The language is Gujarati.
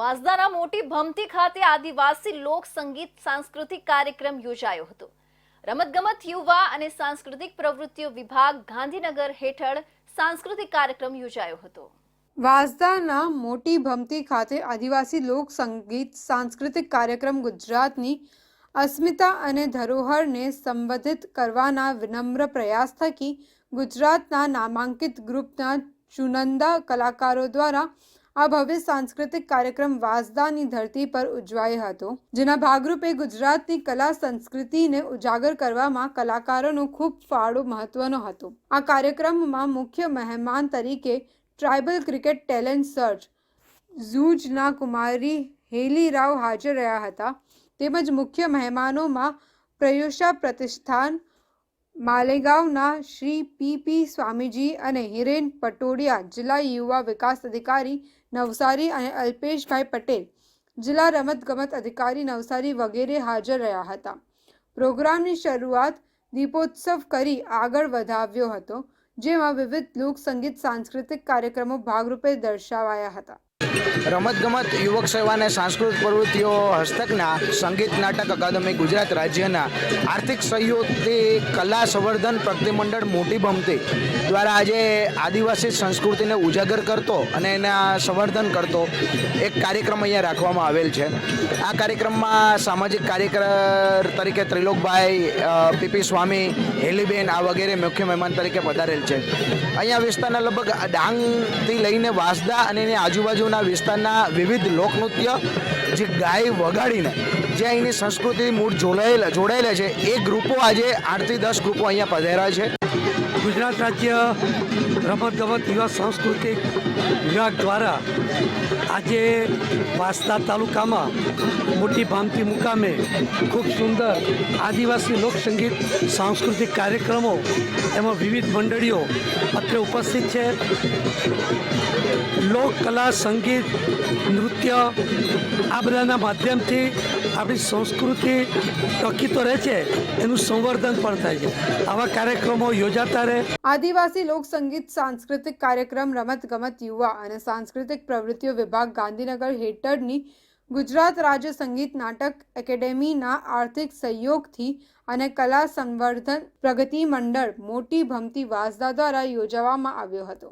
વાંસદાના મોટી ભમતી ખાતે આદિવાસી લોક સંગીત સાંસ્કૃતિક કાર્યક્રમ યોજાયો હતો. રમતગમત યુવા અને સાંસ્કૃતિક પ્રવૃત્તિઓ વિભાગ ગાંધીનગર હેઠળ સાંસ્કૃતિક કાર્યક્રમ યોજાયો હતો. વાંસદાના મોટી ભમતી ખાતે આદિવાસી લોક સંગીત સાંસ્કૃતિક કાર્યક્રમ ગુજરાતની અસ્મિતા અને ધરોહરને સંબોધિત કરવાના વિનમ્ર પ્રયાસ થકી ગુજરાતના નામાંકિત ગ્રુપના ચુનંદા કલાકારો દ્વારા આ ભવ્ય સાંસ્કૃતિક કાર્યક્રમ વાંસદાની ધરતી પર ઉજવાયો હતો, જેના ભાગરૂપે ગુજરાતની કલા સંસ્કૃતિને ઉજાગર કરવામાં કલાકારોનો ખૂબ ફાળો મહત્વનો હતો. આ કાર્યક્રમમાં મુખ્ય મહેમાન તરીકે ટ્રાઇબલ ક્રિકેટ ટેલેન્ટ સર્ચ ઝૂજના કુમારી હેલી રાવ હાજર રહ્યા હતા. તેમજ મુખ્ય મહેમાનોમાં પ્રયુષા પ્રતિષ્ઠાન માલેગાંવના શ્રી પી પી સ્વામીજી અને હિરેન પટોડિયા જિલ્લા યુવા વિકાસ અધિકારી નવસારી અને અલ્પેશભાઈ પટેલ જિલ્લા રમતગમત અધિકારી નવસારી વગેરે હાજર રહ્યા હતા. પ્રોગ્રામની શરૂઆત દીપોત્સવ કરી આગળ વધાવ્યો હતો, જેમાં વિવિધ લોકસંગીત, સાંસ્કૃતિક કાર્યક્રમો ભાગરૂપે દર્શાવાયા હતા. રમતગમત, યુવક સેવા અને સાંસ્કૃતિક પ્રવૃત્તિઓ હસ્તકના સંગીત નાટક, અકાદમી, ગુજરાત રાજ્યના આર્થિક સહયોગથી કલા સંવર્ધન પ્રતિમંડળ મોટી ભમતી દ્વારા આજે આદિવાસી સંસ્કૃતિને ઉજાગર કરતો અને એના સંવર્ધન કરતો એક કાર્યક્રમ અહીંયા રાખવામાં આવેલ છે. આ કાર્યક્રમમાં સામાજિક કાર્યકર તરીકે ત્રિલોકભાઈ પીપી સ્વામી, હેલીબેન, આ વગેરે મુખ્ય મહેમાન તરીકે પધારેલ છે. અહીંયા વિસ્તારના લગભગ ડાંગથી લઈને વાંસદા અને એની આજુબાજુના વિસ્તારના વિવિધ લોકનૃત્ય જે ગાય વગાડીને, જે અહીંની સંસ્કૃતિ મૂળ જોડાયેલા જોડાયેલા છે. એ ગ્રુપો આજે આઠથી દસ ગ્રુપો અહીંયા પધાર્યા છે. ગુજરાત રાજ્ય રમતગમત યુવા સાંસ્કૃતિક વિભાગ દ્વારા આજે વાંસદા તાલુકામાં મોટી ભામતી મુકામે ખૂબ સુંદર આદિવાસી લોકસંગીત સાંસ્કૃતિક કાર્યક્રમો એમાં વિવિધ મંડળીઓ અત્રે ઉપસ્થિત છે. લોક કલા, સંગીત, નૃત્ય આ બધાના માધ્યમથી આપણી સંસ્કૃતિ ટકી તો રહે છે, એનું સંવર્ધન પણ થાય છે. આવા કાર્યક્રમો યોજાતા રહે આદિવાસી લોક સંગીત સાંસ્કૃતિક કાર્યક્રમ રમતગમત યુવા અને સાંસ્કૃતિક પ્રવૃત્તિઓ વિભાગ ગાંધીનગર હેઠળની ગુજરાત રાજ્ય સંગીત નાટક એકેડેમીના આર્થિક સહયોગથી અને કલા સંવર્ધન પ્રગતિ મંડળ મોટી ભમતી વાસદા દ્વારા યોજવામાં આવ્યો હતો.